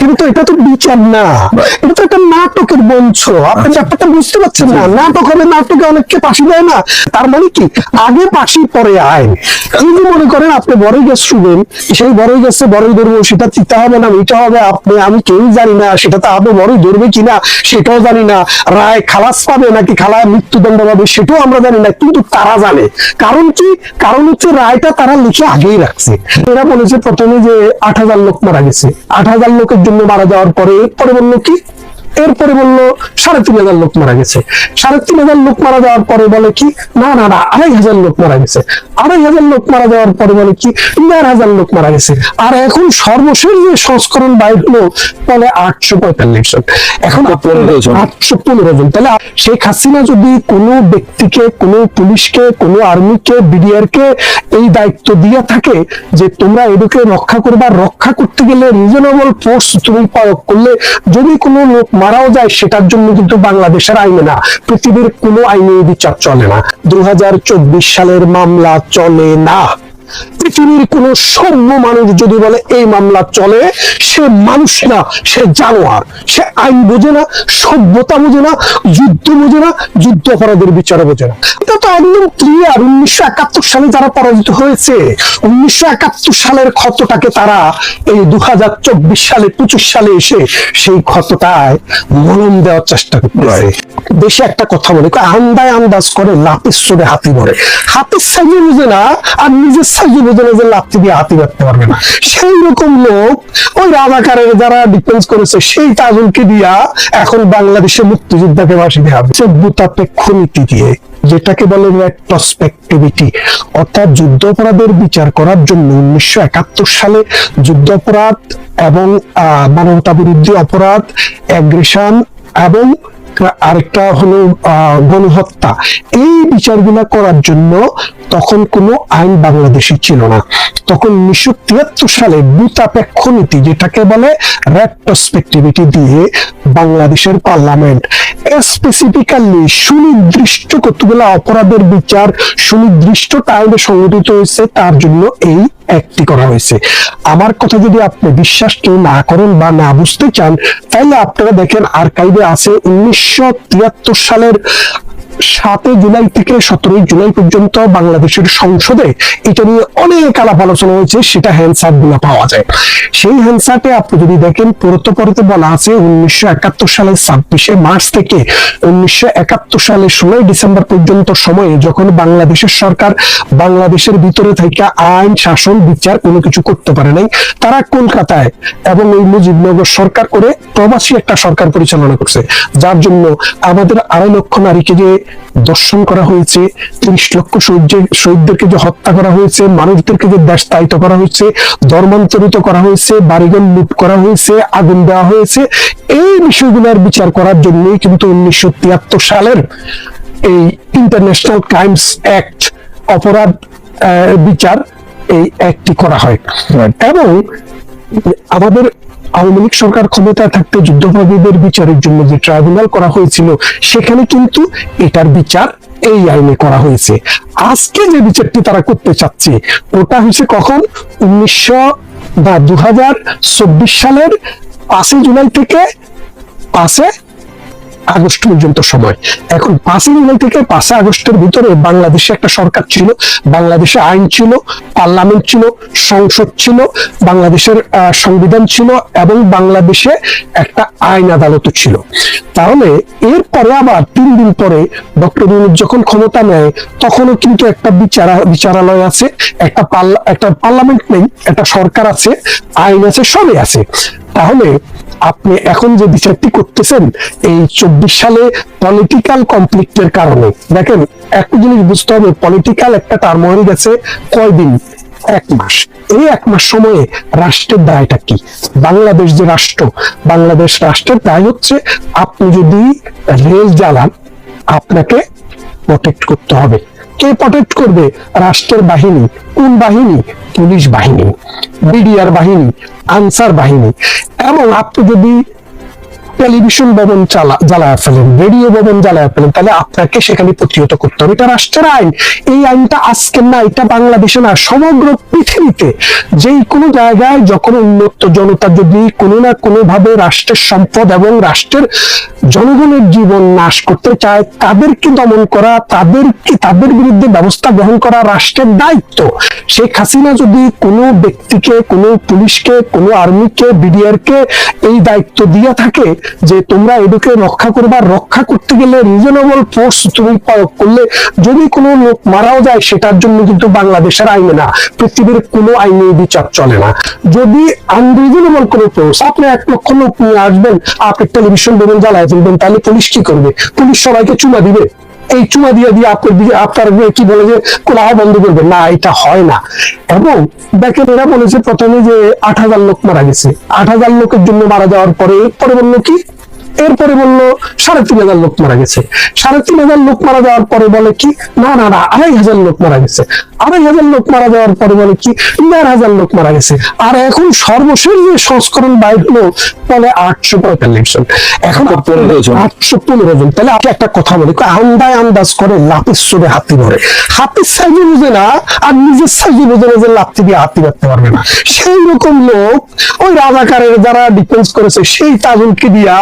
কিন্তু এটা তো বিচার না। এটা তো একটা নাটকের মঞ্চ। আপনি ব্যাপারটা বুঝতে পারছেন না। নাটক হবে নাটকে অনেককে ফাঁসি দেয় না। তার মানে কি? আগে ফাঁসি পরে আইন যদি মনে করেন আপনি বড়ই গাছ শুবেন সেই বড়ই গাছে বড়ই ধরবো সেটা চিন্তা হবে না এটা হবে। আপনি আমি কেউ জানি না সেটা তো আপনি বড়ই ধরবে কিনা সেটাও জানি না। রায় খালাস পাবে নাকি খালা মৃত্যুদণ্ড পাবে সেটাও আমরা জানি না কিন্তু তারা জানে। কারণ কি? কারণ হচ্ছে রায়টা তারা লিখে আগেই রাখছে। এরা বলেছে প্রথমে যে আট হাজার লোক মারা গেছে। আট হাজার লোকের জন্য মারা যাওয়ার পরে পরে বলল কি এরপরে বলল সাড়ে তিন হাজার লোক মারা গেছে। সাড়ে তিন হাজার লোক মারা যাওয়ার পরে বলে কি না না না আড়াই হাজার লোক মারা গেছে। আড়াই হাজার লোক মারা যাওয়ার পরে বলে কি দেড় হাজার লোক মারা গেছে। আর এখন সর্বশেষ যে সংস্করণ বাইর হলো বলে আটশো পঁয়তাল্লিশ জন। এখন আটশো পনেরো জন। তাহলে শেখ হাসিনা যদি কোনো ব্যক্তিকে কোনো পুলিশকে কোনো আর্মিকে বিডিআর কে এই দায়িত্ব দিয়ে থাকে যে তোমরা এদেরকে রক্ষা করবা রক্ষা করতে গেলে রিজনেবল ফোর্স তুমি প্রয়োগ করলে যদি কোনো লোক মারাও যায়, সেটার জন্য কিন্তু বাংলাদেশের আইনে না পৃথিবীর কোনো আইনে বিচার চলে না। দু হাজার চব্বিশ সালের মামলা চলে না। পৃথিবীর কোন সভ্য মানুষ যদি বলে এই মামলা চলে সে মানুষ না সে জানোয়ার। সে আইন বোঝে না সভ্যতা বোঝে না যুদ্ধ বোঝে না যুদ্ধ অপরাধের বিচার বোঝে না। এটা তো একদম ক্লিয়ার উনিশশো একাত্তর সালে যারা পরাজিত হয়েছে উনিশশো একাত্তর সালের ক্ষতটাকে তারা এই দু হাজার চব্বিশ সালে পঁচিশ সালে এসে সেই ক্ষতটায় মলম দেওয়ার চেষ্টা করতেছে। দেশে একটা কথা বলে আন্দায় আন্দাজ করে লাপিস চোরে হাতি ভরে হাতের সাইজে বুঝে না আর নিজের সাইজে বুঝে যে লাথি দিয়ে হাতি বাঁধতে পারবে না। সেই রকম লোক ওই রাজাকারের যারা ডিফেন্স করেছে, সেই তাজুলকে দিয়া এখন মুক্তিযোদ্ধাকে ফাঁসি দেওয়া হবে। নীতি দিয়ে, যেটাকে বলে রেট্রোস্পেক্টিভিটি অর্থাৎ যুদ্ধ অপরাধের বিচার করার জন্য উনিশশো একাত্তর সালে যুদ্ধ অপরাধ এবং মানবতা বিরোধী অপরাধ অ্যাগ্রেশন এবং আরেকটা হলো গণহত্যা, এই বিচারগুলা করার জন্য তখন কোনো আইন বাংলাদেশে ছিল না। তখন উনিশশো তিয়াত্তর সালে ভূতাপেক্ষ নীতি যেটাকে বলে রেট্রোস্পেক্টিভিটি দিয়ে বাংলাদেশের পার্লামেন্ট স্পেসিফিক্যালি সুনির্দিষ্ট কতগুলো অপরাধের বিচার সুনির্দিষ্ট টাইমে সংগঠিত হয়েছে, তার জন্য এই একটি করা হয়েছে। আমার কথা যদি আপনি বিশ্বাস কেউ না করেন বা না বুঝতে চান, তাহলে আপনারা দেখেন আর্কাইভে আছে উনিশশো তিয়াত্তর সালের সাতই জুলাই থেকে সতেরোই জুলাই পর্যন্ত বাংলাদেশের সংসদে এটা নিয়ে অনেক আলাপ আলোচনা হয়েছে, সেটা হ্যান্ডসারগুলো পাওয়া যায়। সেই হ্যান্ডসারটে আপনি যদি দেখেন পরতে পরতে বলা আছে উনিশশো একাত্তর সালের ছাব্বিশে মার্চ থেকে উনিশশো একাত্তর সালের ষোলোই ডিসেম্বর পর্যন্ত সময়ে যখন বাংলাদেশের সরকার বাংলাদেশের ভিতরে থেকে আইন, শাসন, বিচার কোনো কিছু করতে পারে নাই, তারা কলকাতায় এবং এই মুজিবনগর সরকার করে প্রবাসী একটা সরকার পরিচালনা করছে। যার জন্য আমাদের আড়াই লক্ষ নারীকে যে দর্শন করা হয়েছে তিরিশ লক্ষ শহীদ শহীদদেরকে যে হত্যা করা হয়েছে মানুষদেরকে যে দেশ দেশতায়িত করা হয়েছে ধর্মান্তরিত করা হয়েছে বাড়িঘর লুট করা হয়েছে আগুন দেওয়া হয়েছে এই বিষয়গুলোর বিচার করার জন্যই কিন্তু উনিশশো তিয়াত্তর সালের এই ইন্টারন্যাশনাল ক্রাইমস অ্যাক্ট অপরাধ আহ, বিচার এই অ্যাক্টটি করা হয়। এবং আমাদের আওয়ামী লীগ সরকার ক্ষমতায় থাকতে যুদ্ধাপরাধীদের বিচারের জন্য যে ট্রাইব্যুনাল করা হয়েছিল, সেখানে কিন্তু এটার বিচার এই আইনে করা হয়েছে। আজকে যে বিচারটি তারা করতে চাচ্ছে, ওটা হয়েছে কখন? উনিশশো বা দু হাজার চব্বিশ সালের পাঁচই জুলাই থেকে পাঁচে আগস্ট পর্যন্ত সময়। এখন পাঁচই জুলাই থেকে পাঁচই আগস্টের ভিতরে বাংলাদেশে একটা সরকার ছিল, বাংলাদেশে আইন ছিল, পার্লামেন্ট ছিল, সংসদ ছিল, বাংলাদেশের সংবিধান ছিল এবং বাংলাদেশে একটা আইন আদালত ছিল। তাহলে এরপরে আবার তিন দিন পরে ডক্টর ইউনুস যখন ক্ষমতা নেয়, তখনও কিন্তু একটা বিচারা, বিচারালয় আছে, একটা পাল্লা একটা পার্লামেন্ট নেই, একটা সরকার আছে, আইন আছে, সবই আছে। তাহলে আপনি এখন যে বিচারটি করতেছেন, এই চব্বিশ সালে পলিটিক্যাল কনফ্লিক্টের কারণে। দেখেন, একটা জিনিস বুঝতে হবে পলিটিক্যাল একটা টার্মোয়াল গেছে কয়দিন? এক মাস। এই এক মাস সময়ে রাষ্ট্রের দায়টা কি? বাংলাদেশ যে রাষ্ট্র, বাংলাদেশ রাষ্ট্রের দায় হচ্ছে আপনি যদি রেল জ্বালান, আপনাকে প্রোটেক্ট করতে হবে। কে প্রোটেক্ট করবে? রাষ্ট্রের বাহিনী। কোন বাহিনী? পুলিশ বাহিনী। বিডিআর বাহিনী। আনসার বাহিনী। এবং আপনি যদি টেলিভিশন ভবন চালা, জ্বালায় ফেলেন, রেডিও ভবন জ্বালায় ফেলেন, তাহলে আপনাকে সেখানে প্রতিহত করতে হবে। এটা রাষ্ট্রের আইন। এই আইনটা আজকের না, এটা বাংলাদেশে না, সমগ্র পৃথিবীতে যেই কোনো জায়গায় যখন উন্নত জনতা যদি কোনো না কোনো ভাবে রাষ্ট্রের সম্পদ এবং রাষ্ট্রের জনগণের জীবন নাশ করতে চায়, তাদেরকে দমন করা, তাদেরকে, তাদের বিরুদ্ধে ব্যবস্থা গ্রহণ করা রাষ্ট্রের দায়িত্ব। শেখ হাসিনা যদি কোনো ব্যক্তিকে, কোনো পুলিশকে, কোনো আর্মিকে বিডিআর কে এই দায়িত্ব দিয়ে থাকে যে তোমরা এটাকে রক্ষা করবা রক্ষা করতে গেলে রিজনেবল ফোর্স তুমি প্রয়োগ করলে যদি কোনো লোক মারাও যায়, সেটার জন্য কিন্তু বাংলাদেশের আইনে না। পৃথিবীর কোনো আইনে বিচার চলে না। যদি আনরিজনেবল কোনো ফোর্স আপনি এক লক্ষ লোক নিয়ে আসবেন, আপনি টেলিভিশন বেরোন জ্বালায় ফেলবেন, তাহলে পুলিশ কি করবে? পুলিশ সবাইকে চুমা দিবে। এই চুমা দিয়ে দিয়ে আপনার কি বলে যে কোলাহ বন্ধ করবে? না, এটা হয় না। এবং দেখেন এরা বলেছে প্রথমে যে আট হাজার লোক মারা গেছে। আট হাজার লোকের জন্য মারা যাওয়ার পরে এরপরে বলল কি? এরপরে বলল সাড়ে তিন হাজার লোক মারা গেছে। সাড়ে তিন হাজার লোক মারা যাওয়ার পরে বলে কি না না না আড়াই হাজার লোক মারা গেছে। আড়াই হাজার লোক মারা যাওয়ার পরে বলে কি দেড় হাজার লোক মারা গেছে। আর এখন সর্বশেষ যে সংস্করণ বাইর হলো বলে আটশো পঁয়তাল্লিশ জন। এখন আটশো পনেরো জন। তাহলে আপনি একটা কথা বলি আন্দায় আন্দাজ করে লাপিস চোরে হাতি ধরে। হাতির সাইজে বুঝে না আর নিজের সাইজে বুঝে না যে লাত্তি দিয়ে হাতি মারতে পারবে না। সেই রকম লোক ওই রাজাকারের যারা ডিফেন্স করেছে সেই তাজুলকে দিয়া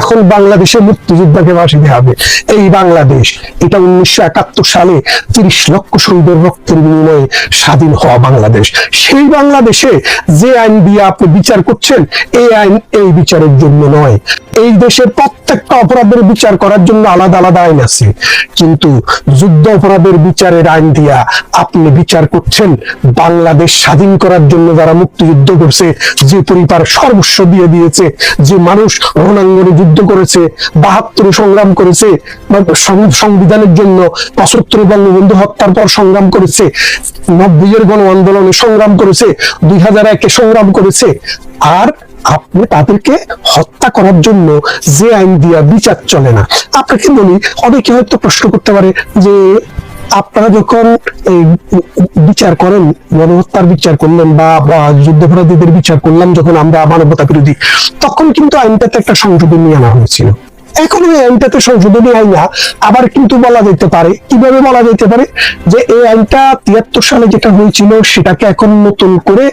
এখন বাংলাদেশে মুক্তিযোদ্ধাকে ফাঁসি দেওয়া হবে। এই বাংলাদেশ, এটা উনিশশো একাত্তর সালে তিরিশ লক্ষ শহীদের রক্তের বিনিময়ে স্বাধীন হওয়া বাংলাদেশ। সেই বাংলাদেশে যে আইন দিয়ে আপনি বিচার করছেন, এই আইন এই বিচারের জন্য নয়। এই দেশের প্রত্যেকটা অপরাধের বিচার করার জন্য আলাদা আলাদা আইন আছে। কিন্তু যুদ্ধ অপরাধের বিচারের আইন দিয়া আপনি বিচার করছেন, বাংলাদেশ স্বাধীন করার জন্য যারা মুক্তিযুদ্ধ করছে, যে পরিবার সর্বস্ব দিয়ে দিয়েছে, যে মানুষ রণাঙ্গনে যুদ্ধ করেছে, বাহাত্তরে সংগ্রাম করেছে সংবিধানের জন্য পঁচাত্তরে বঙ্গবন্ধু হত্যার পর সংগ্রাম করেছে, নব্বইয়ের গণ আন্দোলনে সংগ্রাম করেছে, দুই হাজার একে সংগ্রাম করেছে, আর আপনি তাদেরকে হত্যা করার জন্য যে আইন দিয়া বিচার চলে না। আপনাকে বলি, অনেকে হয়তো প্রশ্ন করতে পারে যে, আপনারা যখন এই বিচার করেন, গণহত্যার বিচার করলেন বা বা যুদ্ধাপরাধীদের বিচার করলাম যখন আমরা মানবতা বিরোধী তখন কিন্তু আইনটাতে একটা সংশোধন নিয়ে আনা হয়েছিল। এখন ওই আইনটাতে সংশোধনী আইন না। আবার কিন্তু বলা যেতে পারে, কীভাবে বলা যেতে পারে? যে এই আইনটা তিয়াত্তর সালে যেটা হয়েছিল, সেটাকে এখন নতুন করে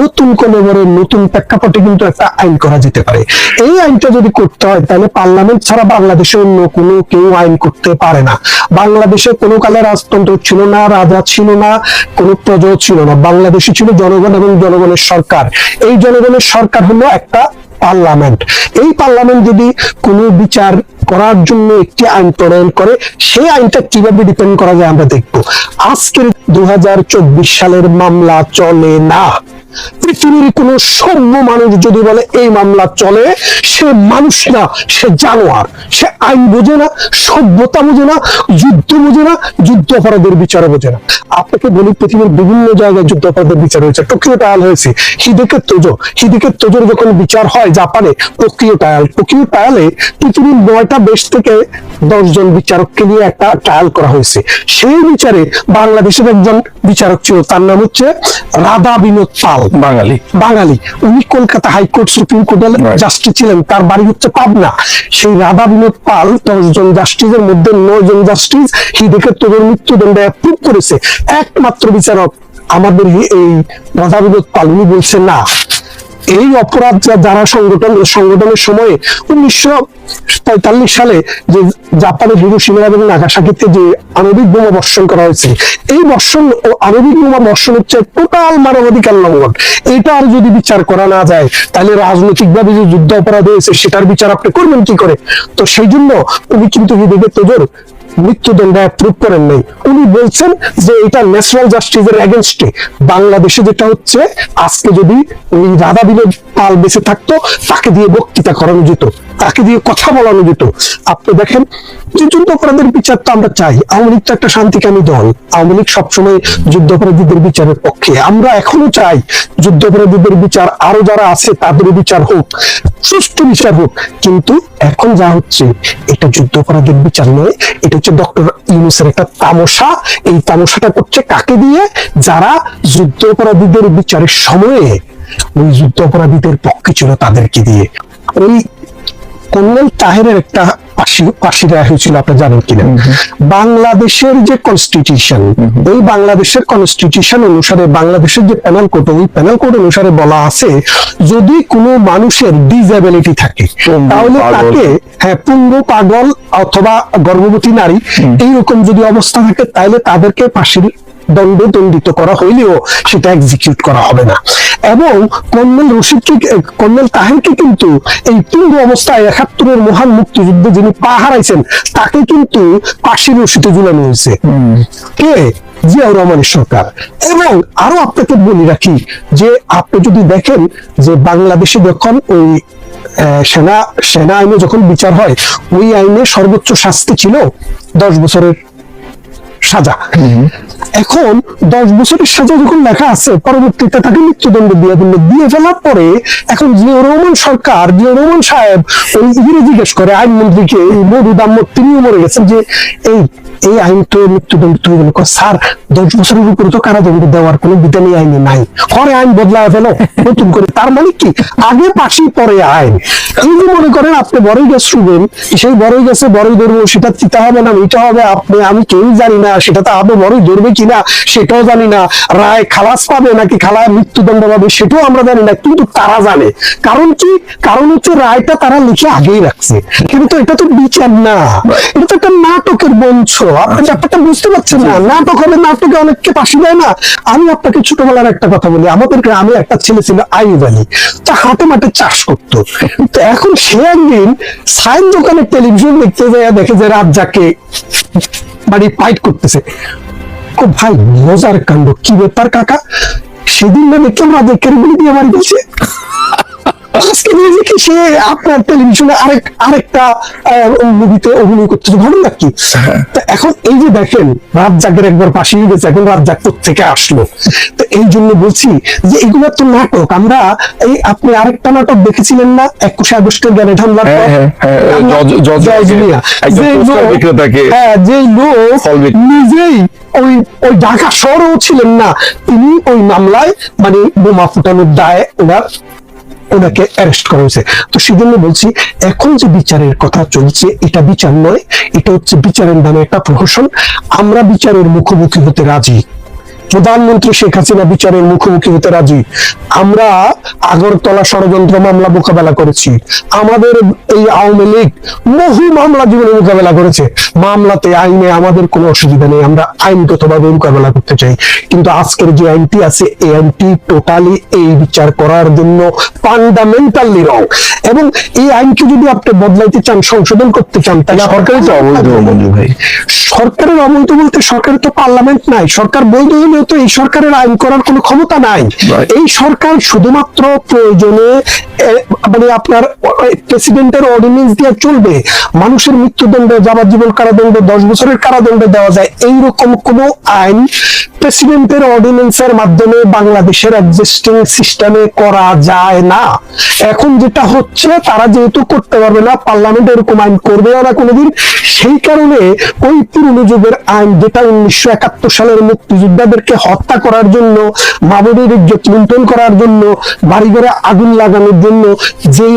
নতুন করে নতুন প্রেক্ষাপটে কিন্তু একটা আইন করা যেতে পারে। এই আইনটা যদি করতে হয়, তাহলে পার্লামেন্ট ছাড়া বাংলাদেশে অন্য কোনো কেউ আইন করতে পারে না। বাংলাদেশে কোনো কালে রাজতন্ত্র ছিল না, রাজা ছিল না, কোনো প্রজা ছিল না। বাংলাদেশে ছিল জনগণ এবং জনগণের সরকার। এই জনগণের সরকার হলো একটা পার্লামেন্ট। এই পার্লামেন্ট যদি কোনো বিচার করার জন্য একটি আইন প্রণয়ন করে, সেই আইনটা কীভাবে ডিপেন্ড করা যায় আমরা দেখব। আজকের দু সালের মামলা চলে না। পৃথিবীর কোন সভ্য মানুষ যদি বলে, এই মামলা চলে, সে মানুষ না, সে জানোয়ার। সে আইন বোঝে না, সভ্যতা বোঝে না, যুদ্ধ বোঝে না, যুদ্ধ অপরাধের বিচার বোঝে না। আপনাকে বলি, পৃথিবীর বিভিন্ন জায়গায় যুদ্ধ অপরাধের বিচার হয়েছে। টোকিও ট্রায়াল হয়েছে। হিদেকের তোজো। হিদেকের তোজোর যখন বিচার হয় জাপানে টোকিও টায়াল টোকিও টায়ালে পৃথিবীর নয়টা দেশ থেকে দশজন বিচারককে নিয়ে একটা ট্রায়াল করা হয়েছে। সেই বিচারে বাংলাদেশের একজন বিচারক ছিল, তার নাম হচ্ছে রাধা বিনোদ পাল। বাঙালি। বাঙালি। উনি কলকাতা হাইকোর্ট সুপ্রিম কোর্টের জাস্টিস ছিলেন তার বাড়ি হচ্ছে পাবনা। সেই রাধা বিনোদ পাল দশজন জাস্টিসের মধ্যে নয় জন জাস্টিস হিদেকের তোদের মৃত্যুদণ্ড অ্যাপ্রুভ করেছে। একমাত্র বিচারক আমাদের এই রাধা বিনোদ পাল। উনি বলছে না এই অপরাধ যারা সংগঠন, সংগঠনের সময়ে উনিশশো পঁয়তাল্লিশ সালে যে জাপানের হিরোশিমা এবং নাগাসাকিতে যে আণবিক বোমা বর্ষণ করা হয়েছে, এই বর্ষণ ও আণবিক বোমা বর্ষণ হচ্ছে টোটাল মানবাধিকার লঙ্ঘন। এটা আর যদি বিচার করা না যায়, তাহলে রাজনৈতিকভাবে যে যুদ্ধ অপরাধ হয়েছে, সেটার বিচার আপনি করবেন কি করে? তো সেই জন্য উনি কিন্তু হিদেবের তোজোর মৃত্যুদণ্ড অ্যাপ্রুভ করেন নাই। উনি বলছেন যে এটা ন্যাশনাল জাস্টিসের এগেনস্টে বাংলাদেশে যেটা হচ্ছে, আজকে যদি ওই রাধা বিনোদ পাল বেঁচে থাকতো, তাকে দিয়ে বক্তৃতা করানো যেত তাকে দিয়ে কথা বলানো যেত। আপনি দেখেন যে যুদ্ধ অপরাধের বিচার তো আমরা চাই। আওয়ামী লীগ তো একটা শান্তিকামী দল। আওয়ামী লীগ সবসময় যুদ্ধ অপরাধীদের বিচারের পক্ষে। আমরা এখনও চাই যুদ্ধ অপরাধীদের বিচার, আরও যারা আছে তাদের বিচার হোক, সুষ্ঠু বিচার হোক। কিন্তু এখন যা হচ্ছে, এটা যুদ্ধ অপরাধের বিচার নয়। এটা হচ্ছে ডক্টর ইউনুসের একটা তামসা। এই তামসাটা করছে কাকে দিয়ে? যারা যুদ্ধ অপরাধীদের বিচারের সময়ে ওই যুদ্ধ অপরাধীদের পক্ষে ছিল তাদেরকে দিয়ে। ওই কর্নেল তাহেরের একটা হয়েছিল জানেন কিনা? বাংলাদেশের যে কনস্টিটিউশন ওই বাংলাদেশের কনস্টিটিউশন অনুসারে বাংলাদেশের যে প্যানেল কোড ওই প্যানেল কোড অনুসারে বলা আছে যদি কোনো মানুষের ডিসএবিলিটি থাকে তাহলে তাকে হ্যাঁ পুঙ্গ পাগল অথবা গর্ভবতী নারী এইরকম যদি অবস্থা থাকে তাহলে তাদেরকে ফাঁসির দণ্ডে দণ্ডিত করা হইলেও সেটা এক্সিকিউট করা হবে না। এবং কর্নেল রশিদকে, কর্নেল তাহেরকে কিন্তু এই পুঙ্গ অবস্থায় একাত্তরের মহান মুক্তিযুদ্ধে যিনি পা হারাইছেন, তাকে কিন্তু ফাঁসির রশিতে ঝুলানো হয়েছে। কে? জিয়াউর রহমানের সরকার। এবং আরও আপনাকে বলি রাখি যে আপনি যদি দেখেন যে বাংলাদেশে যখন ওই সেনা সেনা আইনে যখন বিচার হয়, ওই আইনে সর্বোচ্চ শাস্তি ছিল দশ বছরের সাজা। এখন দশ বছরের সাজা যখন লেখা আছে, পরবর্তীতে তাকে মৃত্যুদণ্ড দিয়ে দিল। দিয়ে ফেলার পরে এখন জিয়াউর রহমান সরকার, জিয়াউর রহমান সাহেব ওই ইংরেজি জিজ্ঞেস করে আইনমন্ত্রীকে মধু দাম্মত তিনিও মরে গেছেন যে, এই এই আইন তো মৃত্যুদণ্ড তুমি বলে স্যার, দশ বছরের উপরে তো কারাদণ্ড দেওয়ার কোনো বিধানই আইনে নাই। পরে আইন বদলায় ফেলো নতুন করে। তার মানে কি? আগে পাশি পরে আইন। এই যে মনে করেন আপনি বড়ই গাছ শুবেন সেই বড়ই গাছে, বড়ই ধরবো সেটা চিতা হবে না, এটা হবে আপনি, আমি কেউই জানি না, সেটা তো আদৌ বড়ই ধরবে কিনা, সেটাও জানি না, রায় খালাস পাবে নাকি খালায় মৃত্যুদণ্ড পাবে, সেটাও আমরা জানি না, কিন্তু তারা জানে। কারণ কি? কারণ হচ্ছে রায়টা তারা লিখে আগেই রাখছে। কিন্তু এটা তো বিচার না। এটা তো একটা নাটকের বঞ্চ আপনি ব্যাপারটা বুঝতে পারছেন না। নাটক হবে নাটকে অনেককে পাশে দেয় না। আমি আপনাকে ছোটবেলার একটা কথা বলি। আমাদের গ্রামে একটা ছেলে ছিল আইব আলী তা হাতে মাঠে চাষ করতো। তো এখন সে একদিন সাইন দোকানে টেলিভিশন দেখতে যায় দেখে যে রাজ্জাকে মানে ফাইট করতেছে। ও ভাই মজার কাণ্ড। কি ব্যাপার কাকা? সেদিন না দেখলাম রাজ্জাকের গুলি দিয়ে মারি দিয়েছে আজকে নিয়ে কি সে আপনার টেলিভিশনে আরেক আরেকটা মুভিতে অভিনয় কি তা এখন এই যে দেখেন রাজ্জাকের একবার পাশে গেছে এখন রাজ্জাক থেকে আসলো? তো এই জন্য বলছি যে এগুলো তো নাটক আমরা এই আপনি আরেকটা নাটক দেখেছিলেন না? একুশে আগস্টের হামলার হ্যাঁ, হ্যাঁ, হ্যাঁ, যে লোক- হ্যাঁ নিজেই ওই ওই ঢাকা শহরেও ছিলেন না। তিনি ওই মামলায় মানে বোমা ফুটানোর দায়ে ওনার ওনাকে অ্যারেস্ট করা হয়েছে। তো সেজন্য বলছি, এখন যে বিচারের কথা চলছে, এটা বিচার নয়, এটা হচ্ছে বিচারের নামে একটা প্রহসন আমরা বিচারের মুখোমুখি হতে রাজি। প্রধানমন্ত্রী শেখ হাসিনা বিচারের মুখোমুখি হতে রাজি। আমরা আগরতলা ষড়যন্ত্র মামলা মোকাবেলা করেছি। আমাদের এই আওয়ামী লীগ বহু মামলা জীবনে মোকাবেলা করেছে। মামলাতে আইনে আমাদের কোনো অসুবিধা নেই। আমরা আইনগতভাবে মোকাবেলা করতে চাই। কিন্তু আজকের যে আইনটি আছে এই আইনটি টোটালি এই বিচার করার জন্য ফান্ডামেন্টালি রং। এবং এই আইনকে যদি আপনি বদলাইতে চান সংশোধন করতে চান তাহলে সরকারই তো অবৈধ মঞ্জু ভাই। সরকারের অবৈধ বলতে সরকারের তো পার্লামেন্ট নাই। সরকার বৈধ হলেও তো এই সরকারের আইন করার কোনো ক্ষমতা নাই। এই সরকার শুধুমাত্র প্রয়োজনে মানে আপনার প্রেসিডেন্টের অর্ডিনেন্স দিয়ে চলবে। মানুষের মৃত্যুদণ্ড যাবজ্জীবন কারাদণ্ড দশ বছরের কারাদণ্ড দেওয়া যায়। এইরকম কোনো আইন প্রেসিডেন্টের অর্ডিনেন্সের মাধ্যমে বাংলাদেশের এক্সিস্টিং সিস্টেমে করা যায় না। এখন যেটা হচ্ছে, তারা যেহেতু করতে পারবে না পার্লামেন্ট এরকম আইন করবে না কোনোদিন। সেই কারণে ওই পুরনো যুগের আইন, যেটা উনিশশো একাত্তর সালের মুক্তিযোদ্ধাদেরকে হত্যা করার জন্য মামুনের ইজ্জত লুণ্ঠন করার জন্য বাড়ি ঘরে আগুন লাগানোর জন্য, যেই